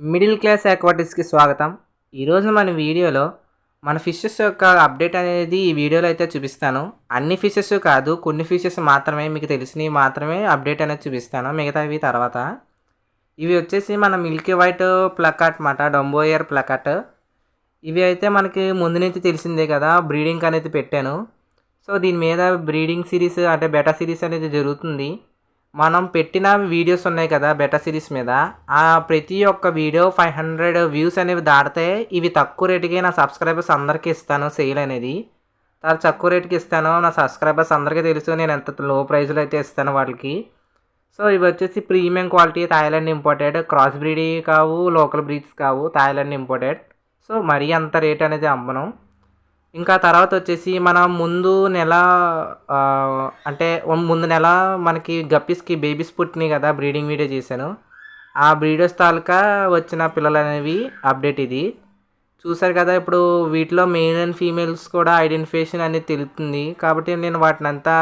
Middle class ఆక్వాటిక్స్కి స్వాగతం. ఈరోజు మన వీడియోలో మన ఫిషెస్ యొక్క అప్డేట్ అనేది ఈ వీడియోలో అయితే చూపిస్తాను. అన్ని ఫిషెస్ కాదు కొన్ని ఫిషెస్ మాత్రమే మీకు తెలిసినవి మాత్రమే అప్డేట్ అనేది చూపిస్తాను మిగతావి తర్వాత. ఇవి వచ్చేసి మన మిల్కీ వైట్ ప్లకాట్ మాట డొంబోయర్ ప్లకాట్. ఇవి అయితే మనకి ముందు నుంచి తెలిసిందే కదా బ్రీడింగ్ అనేది పెట్టాను. సో దీని మీద బ్రీడింగ్ సిరీస్ అంటే బెటా సిరీస్ అనేది జరుగుతుంది. మనం పెట్టిన వీడియోస్ ఉన్నాయి కదా బెటా సిరీస్ మీద. ఆ ప్రతి ఒక్క వీడియో ఫైవ్ హండ్రెడ్ వ్యూస్ అనేవి దాటితే ఇవి తక్కువ రేటుకి నా సబ్స్క్రైబర్స్ అందరికీ ఇస్తాను సేల్ అనేది. చాలా తక్కువ రేటుకి ఇస్తాను నా సబ్స్క్రైబర్స్ అందరికీ తెలుసు నేను ఎంత లో ప్రైస్లో అయితే ఇస్తాను వాళ్ళకి. సో ఇవి వచ్చేసి premium quality Thailand imported cross breed కావు లోకల్ బ్రీడ్స్ కావు థాయిలాండ్ ఇంపోర్టెడ్ సో మరీ అంత రేట్ అనేది అమ్మను. ఇంకా తర్వాత వచ్చేసి మనం ముందు నెల అంటే ముందు నెల మనకి గప్పీస్కి బేబీస్ పుట్టినాయి కదా బ్రీడింగ్ వీడియో చేశాను. ఆ బ్రీడర్స్ తాలూకా వచ్చిన పిల్లలు అనేవి అప్డేట్ ఇది. చూసారు కదా ఇప్పుడు వీటిలో మెయిన్ అండ్ ఫీమేల్స్ కూడా ఐడెంటిఫికేషన్ అనేది తెలుస్తుంది. కాబట్టి నేను వాటిని అంతా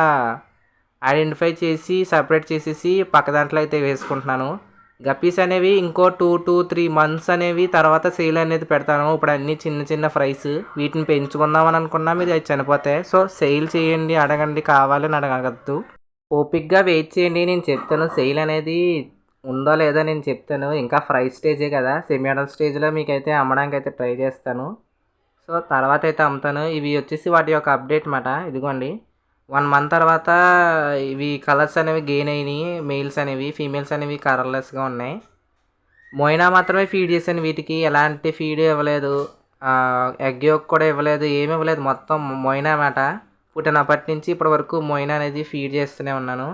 ఐడెంటిఫై చేసి సపరేట్ చేసేసి పక్క దాంట్లో అయితే వేసుకుంటున్నాను. గప్పీస్ అనేవి ఇంకో టూ టూ త్రీ మంత్స్ అనేవి తర్వాత సేల్ అనేది పెడతాను. ఇప్పుడు అన్ని చిన్న చిన్న ఫ్రైస్ వీటిని పెంచుకుందామని అనుకున్నా మీరు అవి చనిపోతాయి సో సేల్ చేయండి అడగండి కావాలని అడగద్దు. ఓపిక్గా వెయిట్ చేయండి. నేను చెప్తాను సేల్ అనేది ఉందో లేదో నేను చెప్తాను. ఇంకా ఫ్రై స్టేజే కదా. సెమీ అడల్ స్టేజ్లో మీకైతే అమ్మడానికి అయితే ట్రై చేస్తాను. సో తర్వాత అయితే అమ్ముతాను. ఇవి వచ్చేసి వాటి యొక్క అప్డేట్ మాట. ఇదిగోండి. వన్ మంత్ తర్వాత ఇవి కలర్స్ అనేవి గెయిన్ అయినాయి మెయిల్స్ అనేవి ఫీమేల్స్ అనేవి కలర్లెస్గా ఉన్నాయి. మోయినా మాత్రమే ఫీడ్ చేశాను వీటికి ఎలాంటి ఫీడ్ ఇవ్వలేదు. ఎగ్ యోక్ కూడా ఇవ్వలేదు ఏమి ఇవ్వలేదు. మొత్తం మోయినా మాట పుట్టినప్పటి నుంచి ఇప్పటి వరకు మోయినా అనేది ఫీడ్ చేస్తూనే ఉన్నాను.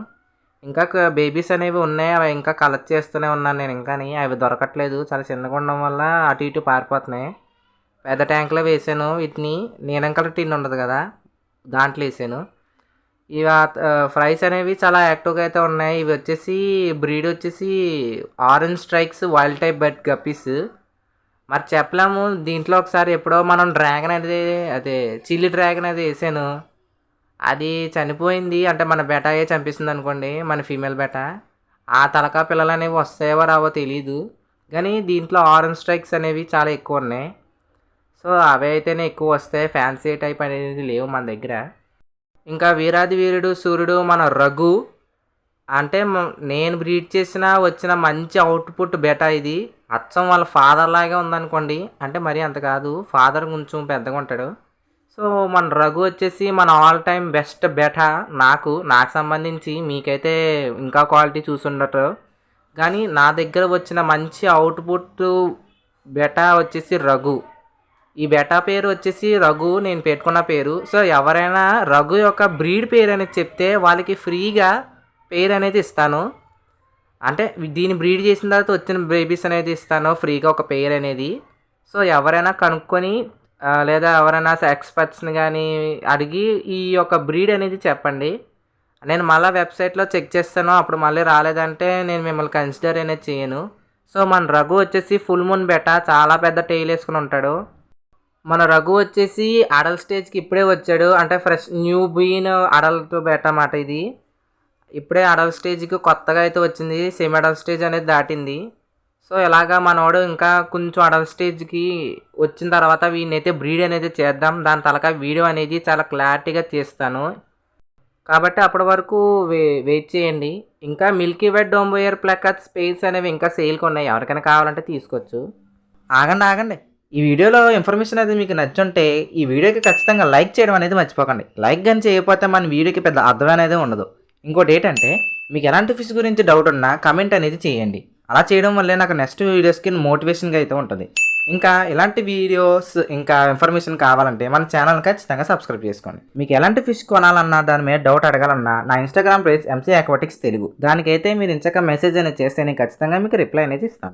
ఇంకా బేబీస్ అనేవి ఉన్నాయి అవి ఇంకా కలెక్ట్ చేస్తూనే ఉన్నాను నేను ఇంకా అవి దొరకట్లేదు చాలా చిన్నగా ఉండడం వల్ల అటు ఇటు పారిపోతున్నాయి. పెద్ద ట్యాంక్లో వేసాను వీటిని. నీలం కలర్ టిన్ ఉండదు కదా దాంట్లో వేసాను. ఇవి ఫ్రైస్ అనేవి చాలా యాక్టివ్గా అయితే ఉన్నాయి. ఇవి వచ్చేసి బ్రీడ్ వచ్చేసి orange strikes wild type but guppies మరి చెప్పలేము దీంట్లో ఒకసారి ఎప్పుడో మనం డ్రాగన్ అనేది అదే చిల్లి డ్రాగన్ అది వేసాను. అది చనిపోయింది అంటే మన బెటాయే చంపిస్తుంది అనుకోండి మన ఫీమేల్ బెటా ఆ తలకా పిల్లలు అనేవి వస్తాయో రావో తెలీదు. కానీ దీంట్లో ఆరెంజ్ స్ట్రైక్స్ అనేవి చాలా ఎక్కువ ఉన్నాయి. సో అవి అయితేనే ఎక్కువ వస్తాయి. ఫ్యాన్సీ టైప్ అనేది లేవు మన దగ్గర. ఇంకా వీరాది వీరుడు సూర్యుడు మన రఘు. అంటే నేను బ్రీడ్ చేసిన వచ్చిన మంచి అవుట్పుట్ బెటా ఇది. అచ్చం వాళ్ళ ఫాదర్ లాగే ఉందనుకోండి. అంటే మరీ అంత కాదు. ఫాదర్ కొంచెం పెద్దగా ఉంటాడు. సో మన రఘు వచ్చేసి మన ఆల్ టైమ్ బెస్ట్ బెటా నాకు. నాకు సంబంధించి మీకైతే ఇంకా క్వాలిటీ చూసుండటం కానీ నా దగ్గర వచ్చిన మంచి అవుట్పుట్ బెటా వచ్చేసి రఘు. ఈ బెటా పేరు వచ్చేసి రఘు నేను పెట్టుకున్న పేరు. సో ఎవరైనా రఘు యొక్క బ్రీడ్ పేరు అనేది చెప్తే వాళ్ళకి ఫ్రీగా పేరు అనేది ఇస్తాను. అంటే దీన్ని బ్రీడ్ చేసిన తర్వాత వచ్చిన బేబీస్ అనేది ఇస్తాను ఫ్రీగా ఒక పేరు అనేది సో ఎవరైనా కనుక్కొని లేదా ఎవరైనా ఎక్స్పర్ట్స్ని కానీ అడిగి ఈ యొక్క బ్రీడ్ అనేది చెప్పండి. నేను మళ్ళీ వెబ్సైట్లో చెక్ చేస్తాను అప్పుడు మళ్ళీ రాలేదంటే నేను మిమ్మల్ని కన్సిడర్ అనేది చేయను. సో మన రఘు వచ్చేసి ఫుల్ మూన్ బెటా చాలా పెద్ద టైల్ వేసుకుని ఉంటాడు. మన రఘు వచ్చేసి అడల్ స్టేజ్కి ఇప్పుడే వచ్చాడు. అంటే fresh new been adult bet మాట ఇది. ఇప్పుడే అడల్ స్టేజ్కి కొత్తగా అయితే వచ్చింది. సెమీ అడల్ స్టేజ్ అనేది దాటింది. సో ఇలాగా మనోడు ఇంకా కొంచెం అడల్ స్టేజ్కి వచ్చిన తర్వాత వీడినైతే బ్రీడ్ అనేది చేద్దాం. దాని తలక వీడియో అనేది చాలా క్లారిటీగా చేస్తాను. కాబట్టి అప్పటి వరకు వే వెయిట్ చేయండి. ఇంకా milky white dumbo ear plakat space అనేవి ఇంకా సేల్కి ఉన్నాయి. ఎవరికైనా కావాలంటే తీసుకోవచ్చు. ఆగండి ఆగండి. ఈ వీడియోలో ఇన్ఫర్మేషన్ అనేది మీకు నచ్చుంటే ఈ వీడియోకి ఖచ్చితంగా లైక్ చేయడం అనేది మర్చిపోకండి. లైక్ కానీ చేయకపోతే మన వీడియోకి పెద్ద అర్థం అనేది ఉండదు. ఇంకోటి ఏంటంటే మీకు ఎలాంటి ఫిష్ గురించి డౌట్ ఉన్నా కమెంట్ అనేది చేయండి. అలా చేయడం వల్లే నాకు నెక్స్ట్ వీడియోస్కి మోటివేషన్గా అయితే ఉంటుంది. ఇంకా ఇలాంటి వీడియోస్ ఇంకా ఇన్ఫర్మేషన్ కావాలంటే మన ఛానల్ ఖచ్చితంగా సబ్స్క్రైబ్ చేసుకోండి. మీకు ఎలాంటి ఫిష్ కొనాలన్నా దాని మీద డౌట్ అడగాలన్నా నా Instagram page MC aquatics Telugu. దానికైతే మీరు ఇంచక మెసేజ్ అనేది చేస్తే నేను ఖచ్చితంగా మీకు రిప్లై అనేది ఇస్తాను.